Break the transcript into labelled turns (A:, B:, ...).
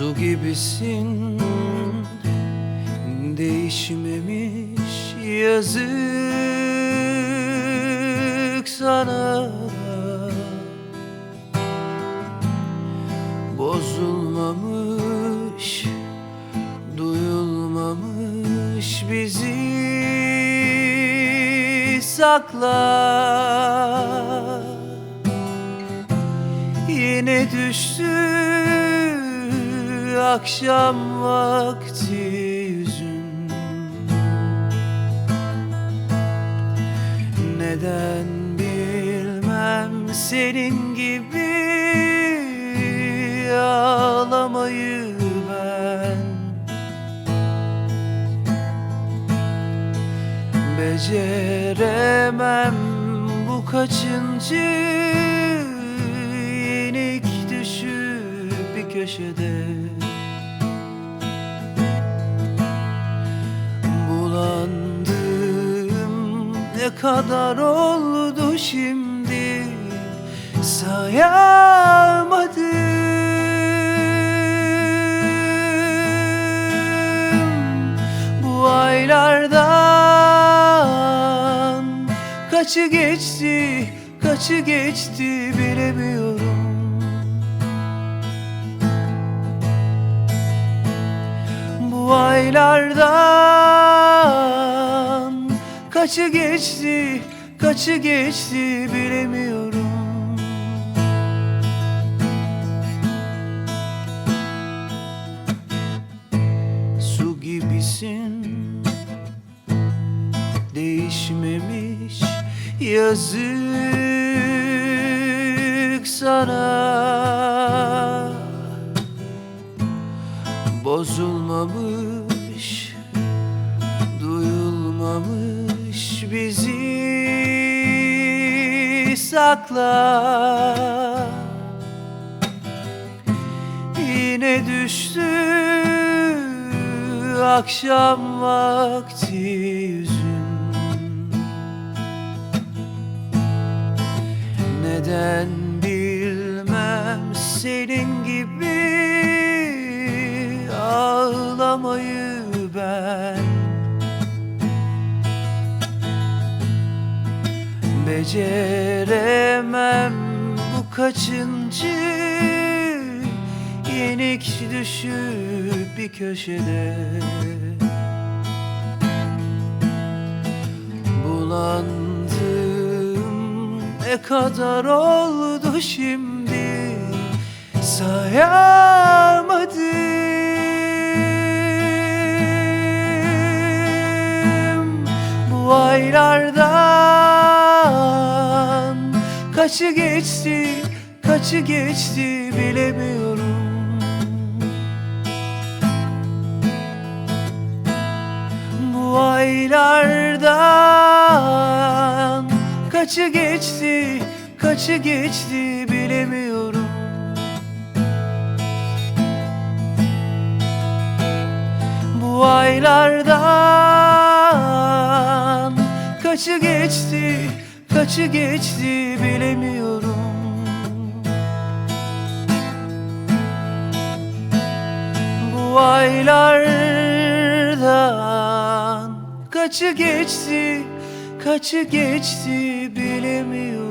A: Su gibisin. Değişmemiş yazık sana. Bozulmamış Duyulmamış bizi sakla. Yine düştü akşam vakti yüzün Neden bilmem senin gibi ağlamayı ben. Beceremem bu kaçıncı yenik düşüp bir köşede kadar oldu şimdi? Sayamadım. Bu aylardan kaçı geçti kaçı geçti bilemiyorum. Bu aylardan kaçı geçti, kaçı geçti bilemiyorum. Su gibisin, değişmemiş yazık sana. Bozulmamış Duyulmamış bizi sakla. Yine düştü akşam vakti yüzün. Neden bilmem senin gibi ağlamayı ben Beceremem bu kaçıncı yenik düşüp bir köşede. Bulandım ne kadar oldu şimdi? Sayamadım. Bu aylardan kaçı geçti kaçı geçti bilemiyorum Bu aylardan kaçı geçti, kaçı geçti bilemiyorum. Bu aylardan kaçı geçti, kaçı geçti bilemiyorum. Bu aylardan kaçı geçti, kaçı geçti bilemiyorum.